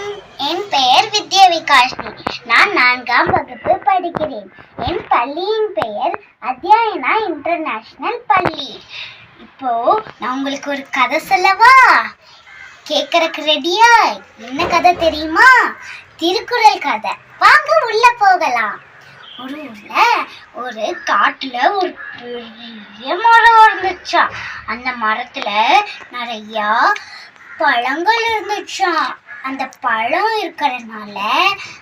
வணக்கம். என் பெயர் வித்யா விகாஷ்னி. நான் நான்காம் வகுப்பு படிக்கிறேன். என் பள்ளியின் பெயர் அத்தியாயனா இன்டர்நேஷனல் பள்ளி. இப்போ நான் உங்களுக்கு ஒரு கதை சொல்லவா? கேட்கறக்கு ரெடியா என்ன கதை தெரியுமா? திருக்குறள் கதை. வாங்க உள்ள போகலாம். ஒரு ஊர்ல ஒரு காட்டுல ஒரு பெரிய மரம் இருந்துச்சா அந்த மரத்துல நிறைய பழங்கள் இருந்துச்சான் அந்த பழம் இருக்கிறதுனால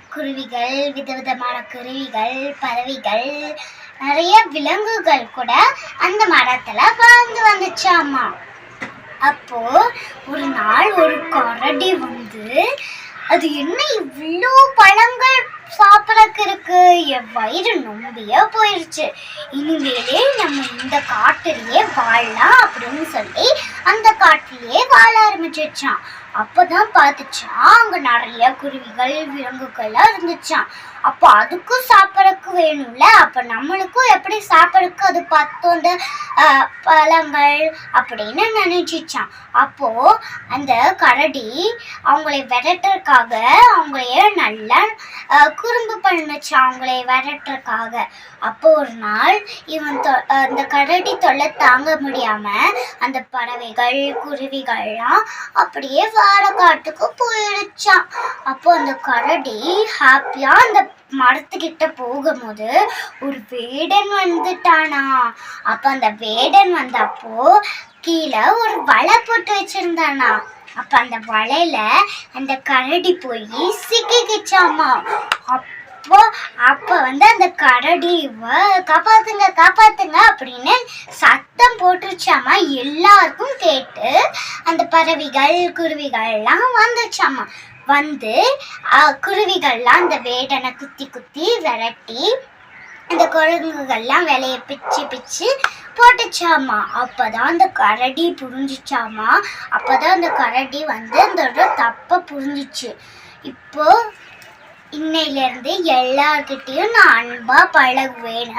குருவிகள் விதவிதமான குருவிகள் பறவைகள் நிறைய விலங்குகள் கூட அந்த மரத்துல வாழ்ந்து வந்துச்சாமா. அப்போ ஒரு நாள் ஒரு கரடி வந்து அது என்ன இவ்வளோ பழங்கள் சாப்பிடறதுக்கு இருக்கு? என் வயிறு நொம்பியா போயிருச்சு. இனிமேலே நம்ம இந்த காட்டிலேயே வாழலாம் அப்படின்னு சொல்லி அந்த காட்டிலேயே வாழ ஆரம்பிச்சிருச்சான் அப்பதான் பார்த்துச்சான் அங்க நிறைய குருவிகள் விலங்குகள்லாம் இருந்துச்சான் அப்போ அதுக்கும் சாப்பிடறதுக்கு வேணும்ல? அப்ப நம்மளுக்கும் எப்படி சாப்பிடறதுக்கு அது பார்த்தோம் அந்த பழங்கள் அப்படின்னு நினைச்சிச்சான் அப்போ அந்த கரடி அவங்களை விரட்டுறதுக்காக அவங்களைய நல்லா குறும்பு பண்ணுச்சான் அவங்களை விரட்டுறதுக்காக. அப்போ ஒரு நாள் இவன் தொ- அந்த கரடி தொல்லை தாங்க முடியாம அந்த பறவைகள் குருவிகள்லாம் அப்படியே வார காட்டுக்கு போயிடுச்சான் அப்போ அந்த கரடி ஹாப்பியா அந்த மரத்துக்கிட்ட போகும்போது ஒரு வேடன் வந்துட்டானா? அப்ப அந்த வேடன் வந்தப்போ கீழே ஒரு வலை போட்டு வச்சிருந்தானா? அப்ப அந்த வலையில அந்த கரடி போய் சிக்கிக்கிச்சாமா? அப்போ அப்ப வந்து அந்த கரடி காப்பாத்துங்க காப்பாத்துங்க அப்படின்னு சத்தம் போட்டுச்சாமா எல்லாருக்கும் கேட்டு அந்த பறவைகள் குருவிகள்லாம் வந்துச்சாமா வந்து குருவிகள்லாம் அந்த வேடனை குத்தி குத்தி விரட்டி அந்த குரங்குகள்லாம் விலைய பிச்சு பிச்சு போட்டுச்சாமா அப்போதான் அந்த கரடி புரிஞ்சிச்சாமா அப்போதான் அந்த கரடி வந்து அந்த தப்பை புரிஞ்சிச்சு. இப்போ இன்னையிலேருந்து எல்லார்கிட்டேயும் நான் அன்பாக பழகுவேன்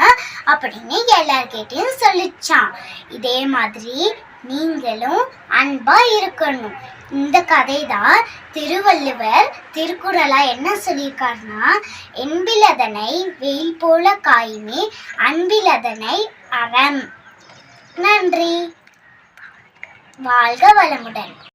அப்படின்னு எல்லார்கிட்டேயும் சொல்லிச்சான் இதே மாதிரி நீங்களும் அன்பாக இருக்கணும். இந்த கதை தான் திருவள்ளுவர் திருக்குறளா என்ன சொல்லியிருக்காருன்னா என்பிலதனை வெயில் போல காயுமே அன்பிலதனை அறம். நன்றி. வாழ்க வளமுடன்.